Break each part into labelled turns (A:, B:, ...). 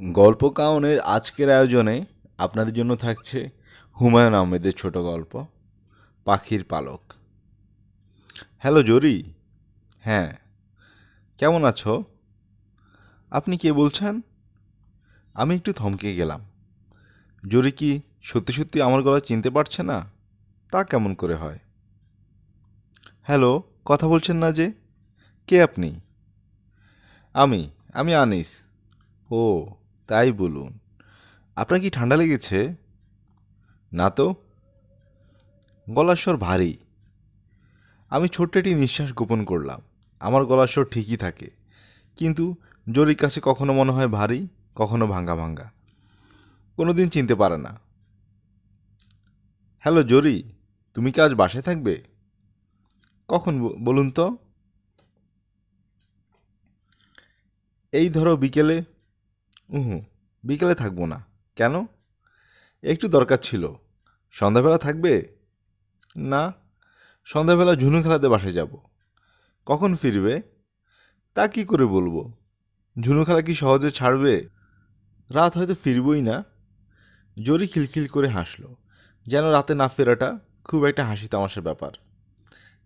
A: গল্প কাউনের আজকের আয়োজনে আপনাদের জন্য থাকছে হুমায়ুন আহমেদের ছোট গল্প, পাখির পালক। হ্যালো, জরি। হ্যাঁ। কেমন আছো? আপনি কে বলছেন? আমি একটু থমকে গেলাম। জরি কি সত্যি সত্যি আমার গলা চিনতে পারছে না? তা কেমন করে হয়? হ্যালো, কথা বলছেন না যে? কে আপনি? আমি আমি আনিস। ও তাই বলুন। আপনার কি ঠান্ডা লেগেছে? না তো। গলার স্বর ভারী। আমি ছোট্ট একটি নিঃশ্বাস গোপন করলাম। আমার গলার স্বর ঠিকই থাকে। কিন্তু জরির কাছে কখনো মনে হয় ভারী, কখনো ভাঙ্গা ভাঙ্গা। কোনো দিন চিনতে পারে না। হ্যালো জরি, তুমি কি আজ বাসায় থাকবে? কখন বলুন তো। এই ধরো বিকেলে হুম বিকেলে থাকব না। কেন? একটু দরকার ছিল। সন্ধ্যাবেলা থাকবে? না। সন্ধ্যাবেলা ঝুনু খেলাতে বাসায় যাব। কখন ফিরবে? তা কি করে বলব? ঝুনু খেলা কি সহজে ছাড়বে? রাত হয়তো ফিরবই না। জোরি খিলখিল করে হাসলো। যেন রাতে না ফেরাটা খুব একটা হাসি তামাশার ব্যাপার।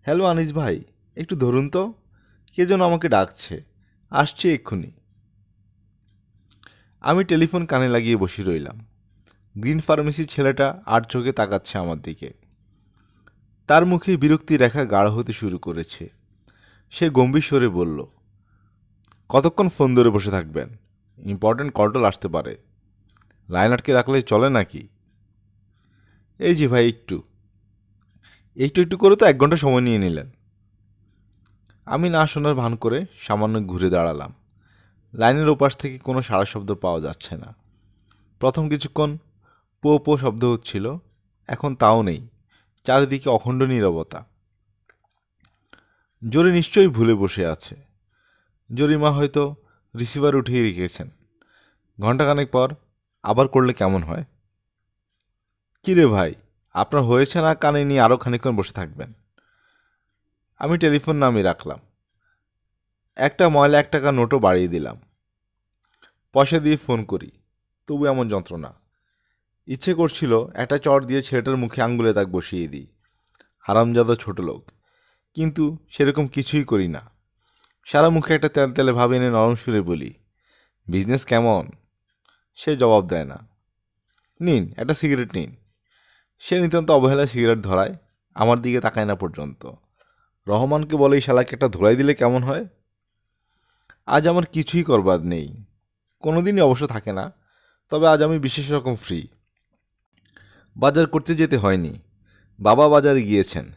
A: হ্যালো আনিস ভাই, একটু ধরুন তো। কে যেন আমাকে ডাকছে। আসছে এক্ষুনি। আমি টেলিফোন কানে লাগিয়ে বসে রইলাম। গ্রিন ফার্মেসির ছেলেটা আর চোখে তাকাচ্ছে আমার দিকে। তার মুখে বিরক্তি রেখা গাঢ় হতে শুরু করেছে। সে গম্ভীর স্বরে বলল, কতক্ষণ ফোন ধরে বসে থাকবেন? ইম্পর্ট্যান্ট কলটল আসতে পারে। লাইন আটকে রাখলে চলে নাকি? এই যে ভাই, একটু। একটু একটু করে তো এক ঘণ্টা সময় নিয়ে নিলেন। আমি না শোনার ভান করে সামান্য ঘুরে দাঁড়ালাম। লাইনের ওপাশ থেকে কোনো সারা শব্দ পাওয়া যাচ্ছে না। প্রথম কিছুক্ষণ পো পো শব্দ হচ্ছিল, এখন তাও নেই, চারিদিকে অখণ্ড নীরবতা। জরি নিশ্চয়ই ভুলে বসে আছে। জরিমা হয়তো রিসিভার উঠিয়ে রেখেছেন। ঘন্টাখানেক পর আবার করলে কেমন হয়? কী রে ভাই, আপনার হয়েছে না কানে নিয়ে আরও খানিকক্ষণ বসে থাকবেন? আমি টেলিফোন নামিয়ে রাখলাম। একটা ময়লা এক টাকা নোটও বাড়িয়ে দিলাম। পয়সা দিয়ে ফোন করি, তবু এমন যন্ত্রণা। ইচ্ছে করছিল একটা চট দিয়ে ছেলেটার মুখে আঙ্গুলে তাক বসিয়ে দিই। হারামজাদা ছোট লোক, কিন্তু সেরকম কিছুই করি না। সারা মুখে একটা তেল তেলে ভাব এনে নরম সুরে বলি বিজনেস কেমন? সে জবাব দেয় না। নিন, একটা সিগারেট নিন। সে নিতান্ত অবহেলায় সিগারেট ধরায়, আমার দিকে তাকায় না পর্যন্ত। রহমানকে বলে, এই শালাকে একটা ধরাই দিলে কেমন হয়? আজ আমার কিছুই করবার নেই। কোনোদিনই অবশ্য থাকে না, তবে আজ আমি বিশেষ রকম ফ্রি বাজার করতে যেতে হয়নি। বাবা বাজারে গিয়েছেন।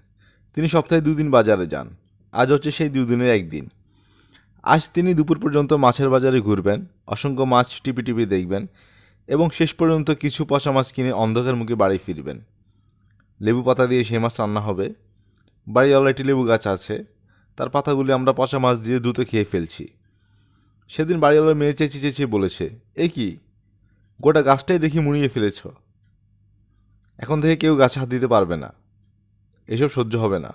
A: তিনি সপ্তাহে দুদিন বাজারে যান। আজ হচ্ছে সেই দুদিনের একদিন। আজ তিনি দুপুর পর্যন্ত মাছের বাজারে ঘুরবেন, অসংখ্য মাছ টিপি টিপি দেখবেন এবং শেষ পর্যন্ত কিছু পচা মাছ কিনে অন্ধকার মুখে বাড়ি ফিরবেন। লেবু পাতা দিয়ে সেই মাছ রান্না হবে। বাড়িওয়ালা একটি লেবু গাছ আছে। তার পাতাগুলি আমরা পচা মাছ দিয়ে দ্রুত খেয়ে ফেলছি। সেদিন বাড়িওয়ালার মেয়ে চেঁচিয়ে চেঁচিয়ে বলেছে এ কি? গোটা গাছটাই দেখি মুড়িয়ে ফেলেছ। এখন থেকে কেউ গাছে হাত দিতে পারবে না। এসব সহ্য হবে না।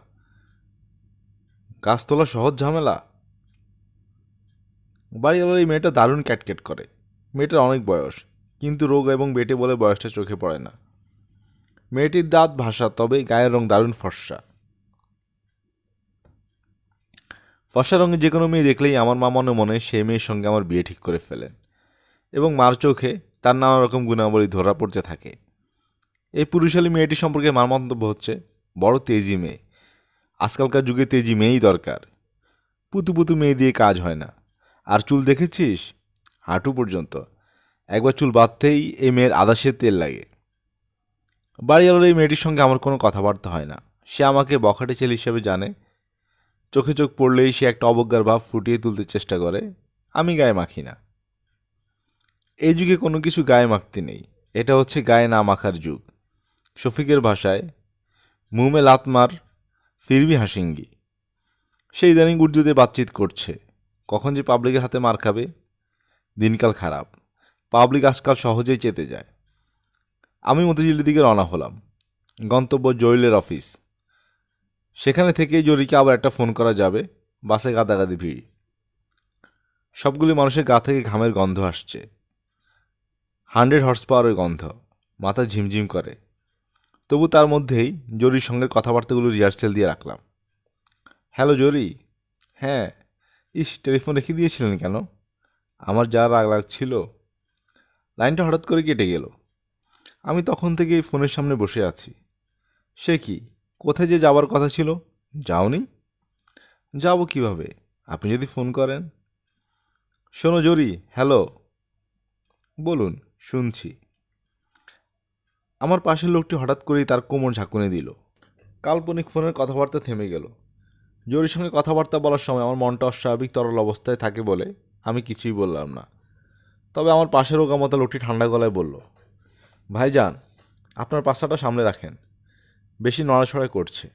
A: গাছ তোলা সহজ ঝামেলা? বাড়িওয়ালার এই মেয়েটা দারুণ ক্যাটক্যাট করে। মেয়েটার অনেক বয়স, কিন্তু রোগ এবং বেটে বলে বয়সটা চোখে পড়ে না। মেয়েটির দাঁত ভাষা তবে গায়ের রং দারুণ ফর্সা। ফর্সা রঙের যে কোনো মেয়ে দেখলেই আমার মা মনে মনে সেই মেয়ের সঙ্গে আমার বিয়ে ঠিক করে ফেলেন। এবং মার চোখে তার নানা রকম গুণাবলী ধরা পড়তে থাকে। এই পুরুষালী মেয়েটি সম্পর্কে মার মন্তব্য হচ্ছে, বড় তেজি মেয়ে। আজকালকার যুগে তেজি মেয়েই দরকার। পুতু পুতু মেয়ে দিয়ে কাজ হয় না। আর চুল দেখেছিস? হাঁটু পর্যন্ত। একবার চুল বাঁধতেই এই মেয়ের আদাসের তেল লাগে। বাড়িওয়ালার এই মেয়েটির সঙ্গে আমার কোনো কথাবার্তা হয় না। সে আমাকে বখাটে ছেলে হিসেবে জানে। চোখে চোখ পড়লেই সে একটা অবজ্ঞার ভাব ফুটিয়ে তুলতে চেষ্টা করে। আমি গায়ে মাখি না। এই যুগে কোনো কিছু গায়ে মাখতে নেই। এটা হচ্ছে গায়ে না মাখার যুগ। শফিকের ভাষায়, মুমে লাতমার ফিরবি হাসিঙ্গি। সেই ইদানিং উর্দুতে বাতচিত করছে। কখন যে পাবলিকের হাতে মার খাবে? দিনকাল খারাপ। পাবলিক আজকাল সহজেই চেতে যায়। আমি মতিঝিলের দিকে রওনা হলাম। গন্তব্য জয়েলের অফিস। সেখানে থেকেই জরিকে আবার একটা ফোন করা যাবে। বাসে গাদাগাদি ভিড়। সবগুলি মানুষের গা থেকে ঘামের গন্ধ আসছে। হান্ড্রেড হর্স পাওয়ারের গন্ধ। মাথা ঝিমঝিম করে। তবু তার মধ্যেই জরির সঙ্গে কথাবার্তাগুলো রিহার্সেল দিয়ে রাখলাম। হ্যালো জরি হ্যাঁ। ইস, টেলিফোন রেখে দিয়েছিলেন কেন? আমার যা রাগ লাগছিল। লাইনটা হঠাৎ করে কেটে গেল। আমি তখন থেকেই ফোনের সামনে বসে আছি। সে কি? কোথায় যে যাবার কথা ছিল? যাওনি। যাব কীভাবে? আপনি যদি ফোন করেন। শোনো জরি, হ্যালো। বলুন, শুনছি। আমার পাশের লোকটি হঠাৎ করেই তার কোমর ঝাঁকুনি দিল। কাল্পনিক ফোনের কথাবার্তা থেমে গেল। জরির সঙ্গে কথাবার্তা বলার সময় আমার মনটা অস্বাভাবিক তরল অবস্থায় থাকে বলে আমি কিছুই বললাম না। তবে আমার পাশের ওকামতা লোকটি ঠান্ডা গলায় বলল, ভাইজান, আপনার পাশাটা সামনে রাখেন। বেশি নড়াছড়া করছে।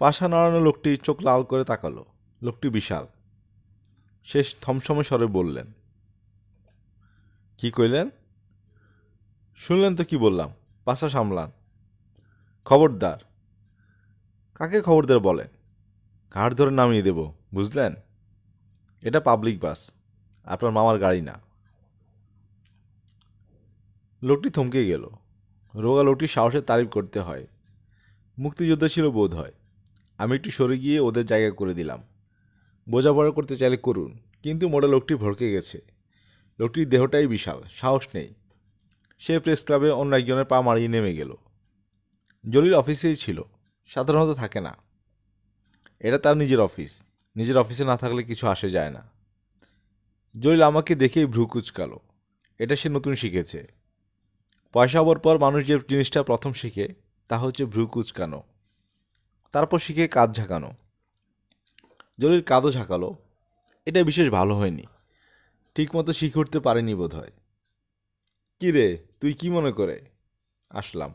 A: পাশা নড়ানো লোকটি চোখ লাল করে তাকালো। লোকটি বিশাল। শেষ থমসমে স্বরে বললেন, কি কইলেন? শুনলেন তো কি বললাম? পাশা সামলান। খবরদার। কাকে খবরদার বলেন? ঘাট ধরে নামিয়ে দেব, বুঝলেন? এটা পাবলিক বাস, আপনার মামার গাড়ি না। লোকটি থমকে গেল। রোগা লোকটি সাহসের তারিফ করতে হয়। মুক্তিযোদ্ধা ছিল বোধ হয়। আমি একটু সরে গিয়ে ওদের জায়গা করে দিলাম। বোঝাপড়া করতে চাইলে করুন, কিন্তু মোটা লোকটি ভড়কে গেছে। লোকটির দেহটাই বিশাল, সাহস নেই। সে প্রেস ক্লাবে অন্য একজনের পা মারিয়ে নেমে গেল। জলিল অফিসেই ছিল, সাধারণত থাকে না। এটা তার নিজের অফিস, নিজের অফিসে না থাকলে কিছু আসে যায় না। জলিল আমাকে দেখেই ভ্রু কুচকালো। এটা সে নতুন শিখেছে। পয়সা হবার পর মানুষ যে জিনিসটা প্রথম শিখে, তা হচ্ছে ভ্রু কুচকানো। তারপর শিখে কাঁধ ঝাঁকানো। জলিল কাঁধও ঝাঁকালো। এটা বিশেষ ভালো হয়নি। ঠিকমতো শিখে উঠতে পারেনি বোধ হয় কী রে, তুই কি মনে করে? আসলাম।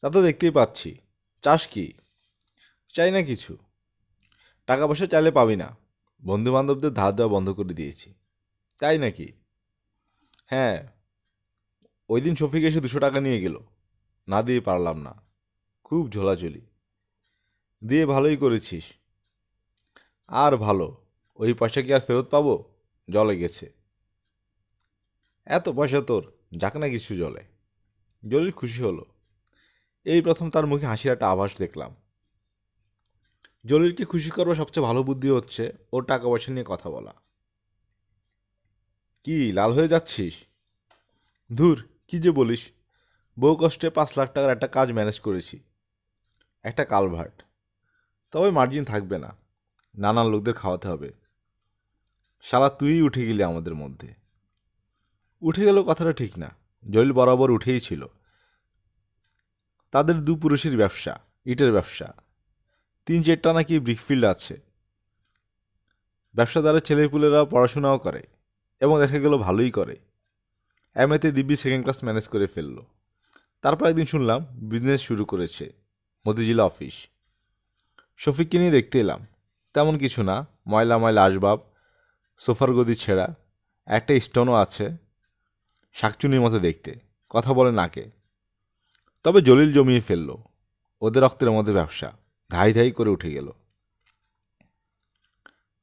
A: তা তো দেখতেই পাচ্ছি। চাস কি? চাই না কিছু। টাকা পয়সা চাইলে পাবি না। বন্ধু বান্ধবদের ধার দেওয়া বন্ধ করে দিয়েছি। তাই নাকি? হ্যাঁ ওই দিন শফিক এসে দুশো টাকা নিয়ে গেল। না দিয়ে পারলাম না। খুব ঝোলাঝুলি। দিয়ে ভালোই করেছিস। আর ভালো, ওই পয়সা কি আর ফেরত পাবো? জলে গেছে। এত পয়সা তোর, যাক না কিছু জলে। জলিল খুশি হলো। এই প্রথম তার মুখে হাসির একটা আভাস দেখলাম। জলিলকে খুশি করবার সবচেয়ে ভালো বুদ্ধি হচ্ছে ওর টাকা পয়সা নিয়ে কথা বলা। কি, লাল হয়ে যাচ্ছিস? ধুর কি যে বলিস? বহু কষ্টে পাঁচ লাখ টাকার একটা কাজ ম্যানেজ করেছি। একটা কালভার্ট। তবে মার্জিন থাকবে না। নানান লোকদের খাওয়াতে হবে। সারা তুই উঠে গেলি আমাদের মধ্যে। উঠে গেল কথাটা ঠিক না। জলিল বরাবর উঠেই ছিল। তাদের দু পুরুষের ব্যবসা, ইটের ব্যবসা। তিন চারটা নাকি ব্রিকফিল্ড আছে। ব্যবসাদারের ছেলেপুলেরা পড়াশোনাও করে এবং দেখা গেল ভালোই করে। এমএতে দিব্যি সেকেন্ড ক্লাস ম্যানেজ করে ফেলল। তারপর একদিন শুনলাম বিজনেস শুরু করেছে মতিঝিলা অফিস শফিককে নিয়ে দেখতে এলাম। তেমন কিছু না, ময়লা ময়লা আসবাব, সোফার গদি ছেঁড়া, একটা স্টোনও আছে, শাকচুনির মতো দেখতে, কথা বলে নাকে। তবে জলিল জমিয়ে ফেলল। ওদের রক্তের মধ্যে ব্যবসা, ধাই ধাই করে উঠে গেল।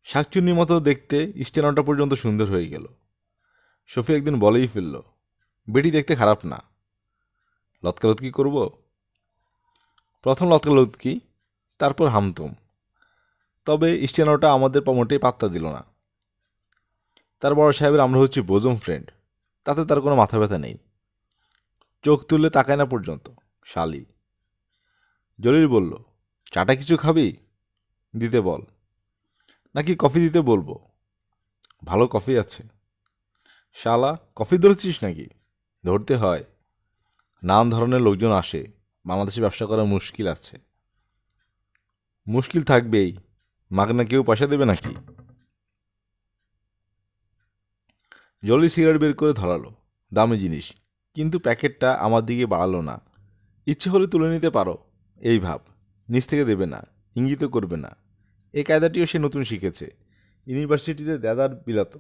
A: শাকচুন্নির মতো দেখতে স্টেনটা পর্যন্ত সুন্দর হয়ে গেল। শফি একদিন বলেই ফেলল, বেটি দেখতে খারাপ না। লতকালতকি করব? প্রথম লতকালতকি তারপর হামতুম। তবে স্টেনোটা আমাদের মোটেই পাত্তা দিল না। তার বড় সাহেবের আমরা হচ্ছি বোজম ফ্রেন্ড তাতে তার কোনো মাথা ব্যথা নেই। চোখ তুললে তাকায় না পর্যন্ত, শালি। জলিল বলল, চাটা কিছু খাবি? দিতে বল। নাকি কফি দিতে বলব? ভালো কফি আছে। শালা, কফি ধরেছিস নাকি? ধরতে হয়। নানান ধরনের লোকজন আসে। বাংলাদেশে ব্যবসা করা মুশকিল আছে। মুশকিল থাকবেই। মাগনা কেউ পয়সা দেবে নাকি? জলি সিগারেট বের করে ধরালো। দামি জিনিস। কিন্তু প্যাকেটটা আমার দিকে বাড়ালো না। ইচ্ছে হলে তুলে নিতে পারো। এই ভাব। নিচ থেকে দেবে না। ইঙ্গিতও করবে না। এই কায়দাটিও সে নতুন শিখেছে। ইউনিভার্সিটিতে দাদার বিলাত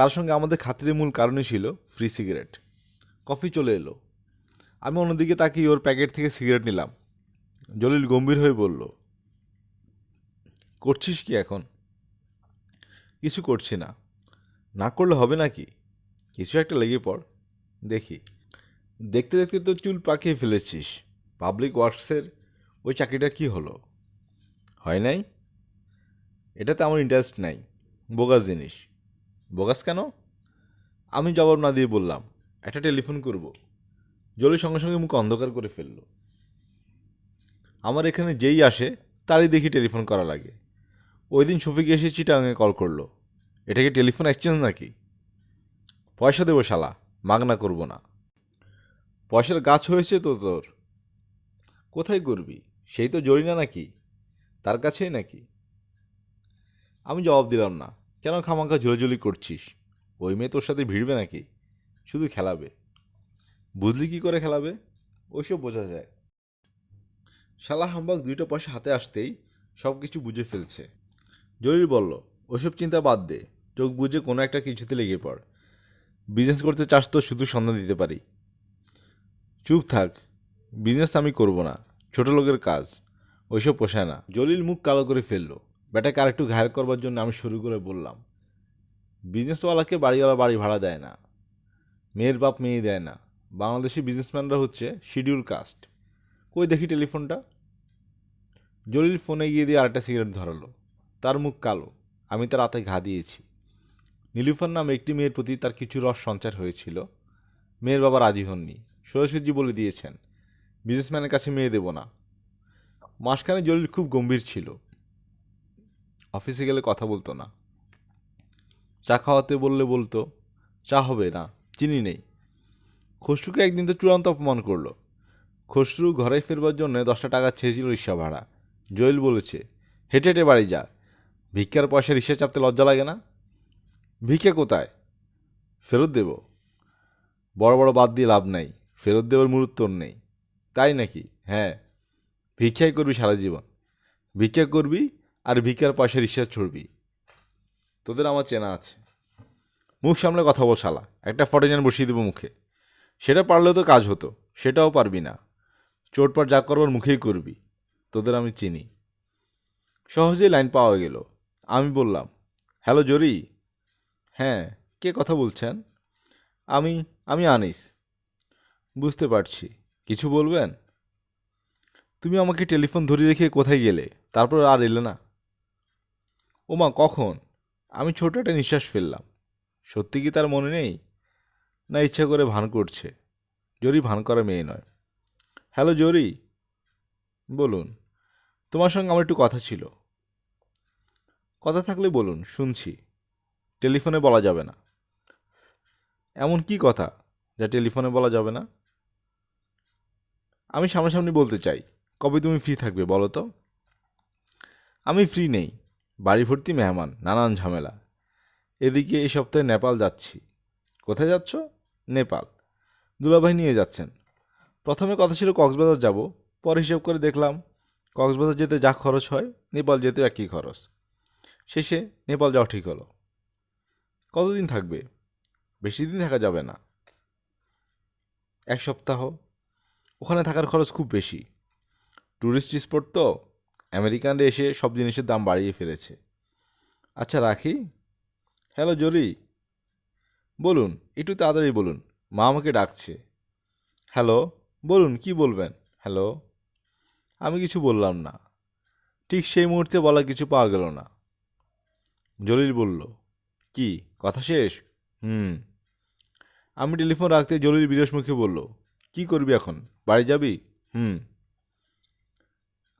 A: তার সঙ্গে আমাদের খাতিরের মূল কারণই ছিল ফ্রি সিগারেট কফি চলে এলো। আমি অন্যদিকে তাকিয়ে ওর প্যাকেট থেকে সিগারেট নিলাম। জলিল গম্ভীর হয়ে বলল, করছিস কি এখন? কিছু করছি না। না করলে হবে নাকি? কিছু একটা লেগে পড়। দেখি। দেখতে দেখতে তো চুল পাকিয়ে ফেলেছিস। পাবলিক ওয়ার্কসের ওই চাকরিটা কি হলো? হয় নাই? এটাতে আমার ইন্টারেস্ট নাই। বোগাস জিনিস। বোগাস কেন? আমি জবাব না দিয়ে বললাম, একটা টেলিফোন করব। জলির সঙ্গে সঙ্গে মুখ অন্ধকার করে ফেলল। আমার এখানে যেই আসে, তারই দেখি টেলিফোন করা লাগে। ওই দিন শফিক এসে চিটাঙে কল করল। এটা কি টেলিফোন এক্সচেঞ্জ নাকি? পয়সা দেবো শালা, মাগনা করব না। পয়সার গাছ হয়েছে তো তোর। কোথায় করবি? সেই তো জরিনা নাকি? তার কাছেই নাকি? আমি জবাব দিলাম না। কেন খামাখা ঝুলাঝুলি করছিস? ওই মেয়ে তোর সাথে ভিড়বে নাকি? শুধু খেলাবে। বুঝলি কি করে খেলাবে? ওইসব বোঝা যায়। শালা হাম্বাক দুইটা পয়সা হাতে আসতেই সব কিছু বুঝে ফেলছে। জলিল বলল ওইসব চিন্তা বাদ দে। চোখ বুঝে কোনো একটা কিছুতে লেগে পড়। বিজনেস করতে চাস তো শুধু সন্ধান দিতে পারি। চুপ থাক। বিজনেস আমি করব না। ছোট লোকের কাজ। ওইসব পোষায় না। জলিল মুখ কালো করে ফেলল। বেটাকে আরেকটু ঘায়ল করবার জন্য আমি শুরু করে বললাম, বিজনেসওয়ালাকে বাড়িওয়ালা বাড়ি ভাড়া দেয় না, মেয়ের বাপ মেয়ে দেয় না, বাংলাদেশি বিজনেসম্যানরা হচ্ছে শিডিউল কাস্ট কই দেখি টেলিফোনটা? জলিল ফোনে গিয়ে দিয়ে আরেকটা সিগারেট ধরালো, তার মুখ কালো, আমি তার হাতে ঘা দিয়েছি। নীলুফার নামে একটি মেয়ের প্রতি তার কিছু রস সঞ্চার হয়েছিল, মেয়ের বাবা রাজি হননি। সোজাসুজি বলে দিয়েছেন, বিজনেসম্যানের কাছে মেয়ে দেব না। মাসখানে জলিল খুব গম্ভীর ছিল অফিসে গেলে কথা বলতো না। চা খাওয়াতে বললে বলতো, চা হবে না, চিনি নেই। খসরুকে একদিন তো চূড়ান্ত অপমান করল। খসরু ঘরে ফেরবার জন্য দশটা টাকা চেয়েছিল রিক্সা ভাড়া। জয়েল বলেছে, হেঁটে হেঁটে বাড়ি যা। ভিক্ষার পয়সা রিক্সা চাপতে লজ্জা লাগে না? ভিক্ষা কোথায়? ফেরত দেব। বড় বড় বাদ দিয়ে লাভ নাই। ফেরত দেওয়ার মুহূর্ত নেই। তাই নাকি? হ্যাঁ ভিক্ষাই করবি সারা জীবন। ভিক্ষা করবি? আর ভিকার পয়সা রিক্সা ছড়বি। তোদের আমার চেনা আছে। মুখ সামলে কথা বল শালা, একটা ফটেজান বসিয়ে দেবো মুখে। সেটা পারলেও তো কাজ হতো, সেটাও পারবি না। চোটপাট যা করবার মুখেই করবি, তোদের আমি চিনি। সহজেই লাইন পাওয়া গেল। আমি বললাম, হ্যালো জরি? হ্যাঁ কে কথা বলছেন? আমি আমি আনিস। বুঝতে পারছি, কিছু বলবেন? তুমি আমাকে টেলিফোন ধরে রেখে কোথায় গেলে? তারপর আর এলে না। ওমা কখন? আমি ছোট একটা নিঃশ্বাস ফেললাম। সত্যি কি তার মনে নেই? না, ইচ্ছা করে ভান করছে। জরি ভান করা মেয়ে নয়। হ্যালো, জরি। বলুন, তোমার সঙ্গে আমার একটু কথা ছিল। কথা থাকলে বলুন, শুনছি। টেলিফোনে বলা যাবে না। এমন কি কথা যা টেলিফোনে বলা যাবে না? আমি সামনাসামনি বলতে চাই। কবে তুমি ফ্রি থাকবে বলো তো? আমি ফ্রি নেই। বাড়ি ভর্তি মেহমান, নানান ঝামেলা। এদিকে এই সপ্তাহে নেপাল যাচ্ছি। কোথায় যাচ্ছ? নেপাল। দুলাভাই নিয়ে যাচ্ছেন। প্রথমে কথা ছিল কক্সবাজার যাব, পরে হিসেব করে দেখলাম কক্সবাজার যেতে যা খরচ হয়, নেপাল যেতে একই খরচ। শেষে নেপাল যাওয়া ঠিক হলো। কতদিন থাকবে? বেশি দিন থাকা যাবে না। এক সপ্তাহ। ওখানে থাকার খরচ খুব বেশি। ট্যুরিস্ট স্পট তো আমেরিকানরা এসে সব জিনিসের দাম বাড়িয়ে ফেলেছে। আচ্ছা রাখি? হ্যালো, জরি। বলুন, একটু তাড়াতাড়ি বলুন। মা আমাকে ডাকছে। হ্যালো, বলুন, কি বলবেন? হ্যালো, আমি কিছু বললাম না। ঠিক সেই মুহূর্তে বলা কিছু পাওয়া গেল না। জলিল বলল, কি, কথা শেষ? হুম। আমি টেলিফোন রাখতে জলিল বিরস বলল, কি করবি এখন? বাড়ি যাবি? হুম।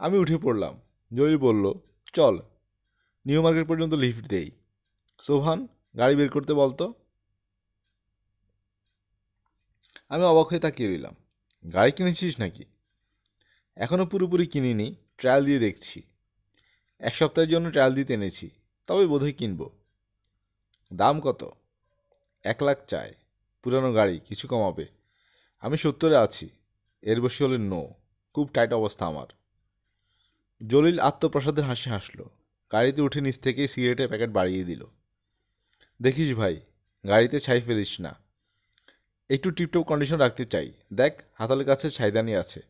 A: আমি উঠে পড়লাম। জলিল বলল, চল, নিউ মার্কেট পর্যন্ত লিফট দেই। সোভান গাড়ি বের করতে বলতো। আমি অবাক হয়ে তাকিয়ে রইলাম। গাড়ি কিনেছিস নাকি? এখনও পুরোপুরি কিনিনি, ট্রায়াল দিয়ে দেখছি। এক সপ্তাহের জন্য ট্রায়াল দিতে এনেছি, তবে বোধহয় কিনবো। দাম কত? এক লাখ চাই। পুরানো গাড়ি, কিছু কমাবে। আমি সত্তরে আছি। এর বেশি হলে নো, খুব টাইট অবস্থা আমার। জলিল আত্মপ্রসাদের হাসি হাসলো। গাড়িতে উঠে নিচ থেকেই সিগারেটের প্যাকেট বাড়িয়ে দিল। দেখিস ভাই, গাড়িতে ছাই ফেলিস না। একটু টিপটপ কন্ডিশন রাখতে চাই। দেখ, হাতালের কাছে ছাইদানি আছে।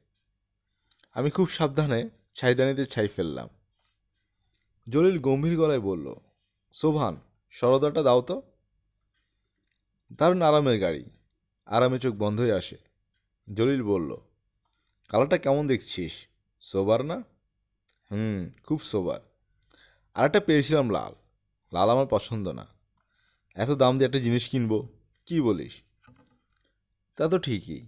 A: আমি খুব সাবধানে ছাইদানিতে ছাই ফেললাম। জলিল গম্ভীর গলায় বলল, শোভান সরদাটা দাও তো। দারুণ আরামের গাড়ি। আরামে চোখ বন্ধ হয়ে আসে। জলিল বলল, কালারটা কেমন দেখছিস? সোবার না? হুম, খুব সোবার আর একটা পেয়েছিলাম লাল। লাল আমার পছন্দ না। এত দাম দিয়ে একটা জিনিস কিনবো, কি বলিস? তা তো ঠিকই।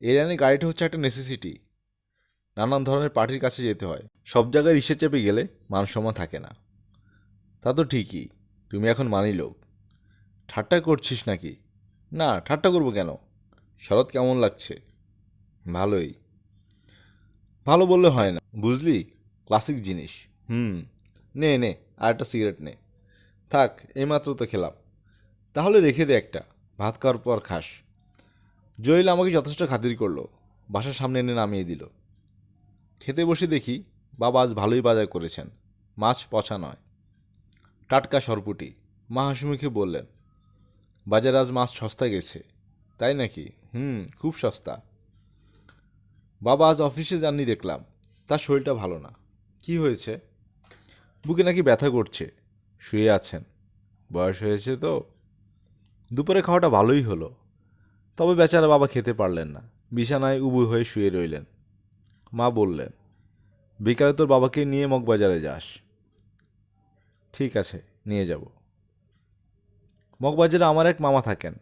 A: এই লাইনে গাড়িটা হচ্ছে একটা নেসেসিটি নানান ধরনের পার্টির কাছে যেতে হয়। সব জায়গায় রিক্সা চেপে গেলে মান সম্মান থাকে না। তা তো ঠিকই। তুমি এখন মানি লোক। ঠাট্টা করছিস নাকি? না, ঠাট্টা করব কেন? শরৎ কেমন লাগছে? ভালোই। ভালো বললে হয় না। বুঝলি? ক্লাসিক জিনিস। হুম, নে নে, আর একটা সিগারেট নে। থাক, এইমাত্র তো খেলাম। তাহলে রেখে দে একটা, ভাত খাওয়ার পর খাস। জয়িল আমাকে যথেষ্ট খাতির করল, বাসার সামনে এনে নামিয়ে দিল। খেতে বসে দেখি বাবা আজ ভালোই বাজার করেছেন, মাছ পচা নয়। টাটকা সরপুটি, মা হাসি মুখে বললেন, বাজারে আজ মাছ সস্তা গেছে, তাই নাকি? হুম, খুব সস্তা। বাবা আজ অফিসে যাননি দেখলাম, তার শরীরটা ভালো না। কি হয়েছে? বুকে নাকি ব্যথা করছে? শুয়ে আছেন। বয়স হয়েছে তো। দুপুরে খাওয়াটা ভালোই হলো। তবে বেচারা বাবা খেতে পারলেন না। বিছানায় উবু হয়ে শুয়ে রইলেন। মা বললেন, বিকালে তোর বাবাকে নিয়ে মগবাজারে যাস। ঠিক আছে, নিয়ে যাব। মগবাজারে আমার এক মামা থাকেন,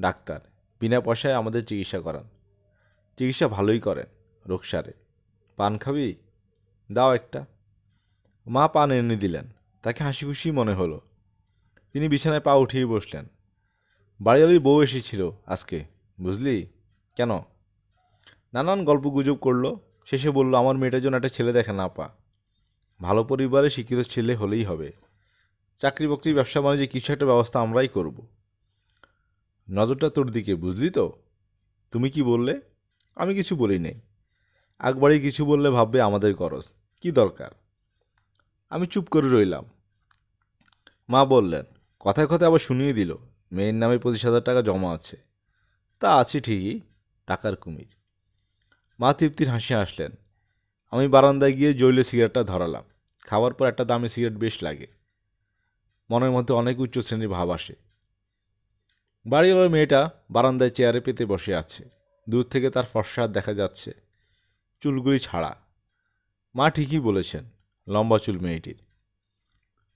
A: ডাক্তার। বিনা পয়সায় আমাদের চিকিৎসা করান। চিকিৎসা ভালোই করেন রোগসারে পান খাবি? দাও একটা। মা পান এনে দিলেন। তাকে হাসি খুশি মনে হলো। তিনি বিছানায় পা উঠিয়ে বসলেন। বাড়িওয়ালির বউ এসেছিল আজকে, বুঝলি? কেন? নানান গল্প গুজব করল। শেষে বলল, আমার মেয়েটার জন্য একটা ছেলে দেখে না পা ভালো পরিবারে শিক্ষিত ছেলে হলেই হবে। চাকরি বাকরি, ব্যবসা বাণিজ্যে কিছু একটা ব্যবস্থা আমরাই করব। নজরটা তোর দিকে, বুঝলি তো? তুমি কি বললে? আমি কিছু বলি নেই একবারই কিছু বললে ভাববে আমাদের করস কি দরকার? আমি চুপ করে রইলাম। মা বললেন, কথায় কথায় আবার শুনিয়ে দিল, মেয়ের নামে পঁচিশ হাজার টাকা জমা আছে। তা আছে ঠিকই, টাকার কুমির। মা তৃপ্তির হাসি আসলেন আমি বারান্দায় গিয়ে জইলে সিগারেটটা ধরালাম। খাওয়ার পর একটা দামি সিগারেট বেশ লাগে। মনের মধ্যে অনেক উচ্চ শ্রেণির ভাব আসে। বাড়িওয়ালার মেয়েটা বারান্দায় চেয়ারে পেতে বসে আছে। দূর থেকে তার ফর্সা হাত দেখা যাচ্ছে। চুলগুলি ছাড়া। মা ঠিকই বলেছেন, লম্বা চুল মেয়েটির।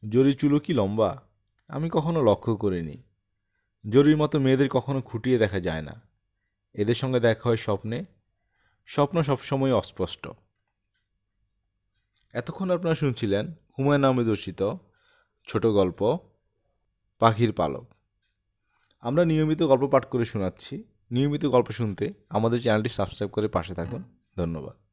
A: জরি চুলও কি লম্বা? আমি কখনো লক্ষ্য করিনি। জরির মতো মেয়েদের কখনো খুঁটিয়ে দেখা যায় না। এদের সঙ্গে দেখা হয় স্বপ্নে। স্বপ্ন সবসময় অস্পষ্ট। এতক্ষণ আপনারা শুনছিলেন হুমায়ুন আহমেদ রচিত ছোট গল্প, পাখির পালক। আমরা নিয়মিত গল্প পাঠ করে শোনাচ্ছি। নিয়মিত গল্প শুনতে আমাদের চ্যানেলটি সাবস্ক্রাইব করে পাশে থাকুন। ধন্যবাদ।